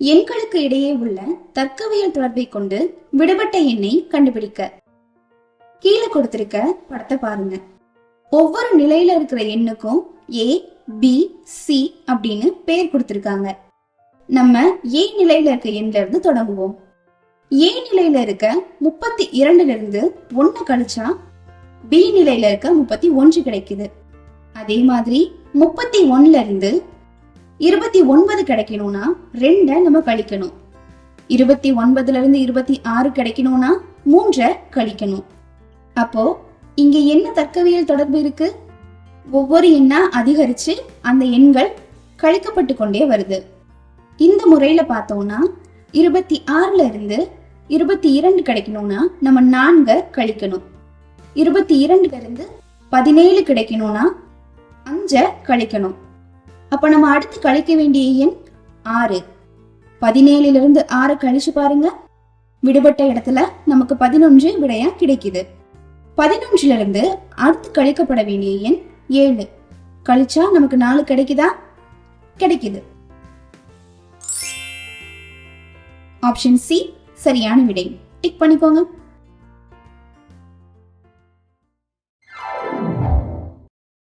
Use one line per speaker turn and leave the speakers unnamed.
எண்களுக்கு இடையே உள்ள தர்க்கவியல் தொடர்பை கொண்டு விடுபட்ட எண்ணை கண்டுபிடிக்க. கீழே கொடுத்திருக்க படத்தை பாருங்க. ஒவ்வொரு நிலையில இருக்கிற எண்ணுக்கும் ஏ பி சி அப்படின்னு பெயர் கொடுத்திருக்காங்க. நம்ம ஏ நிலையில இருக்க எண்ல இருந்து தொடங்குவோம். ஏ நிலையில இருக்க முப்பத்தி இரண்டுல இருந்து ஒன்னு கழிச்சா பி நிலையில இருக்க முப்பத்தி ஒன்று கிடைக்குது. அதே மாதிரி முப்பத்தி ஒன்னுல இருந்து இருபத்தி ஒன்பது கிடைக்கணும்னா ரெண்டை நம்ம கழிக்கணும். இருபத்தி ஒன்பதுல இருந்து இருபத்தி ஆறு கிடைக்கணும்னா மூன்றை கழிக்கணும். அப்போ இங்க என்ன தர்க்கவியல் தொடர்பு இருக்கு? ஒவ்வொரு எண்ணா அதிகரிச்சு அந்த எண்கள் கழிக்கப்பட்டு கொண்டே வருது. இந்த முறையில பார்த்தோம்னா இருபத்தி ஆறுல இருந்து இருபத்தி இரண்டு கிடைக்கணும்னா நம்ம நான்க கழிக்கணும். இருபத்தி இரண்டுல இருந்து பதினேழு கிடைக்கணும்னா அஞ்ச கழிக்கணும். அப்ப நம்ம அடுத்து கழிக்க வேண்டிய எண் ஆறு. பதினேழுல இருந்து ஆறு கழிச்சு பாருங்க. விடுபட்ட இடத்துல நமக்கு பதினொன்று விடையா கிடைக்குது. பதினொன்றுல இருந்து அடுத்து கழிக்கப்பட வேண்டிய எண் ஏழு. கழிச்சா நமக்கு நாலு கிடைக்குதா? கிடைக்குது. ஆப்ஷன் சி சரியான விடை. டிக் பண்ணிக்கோங்க.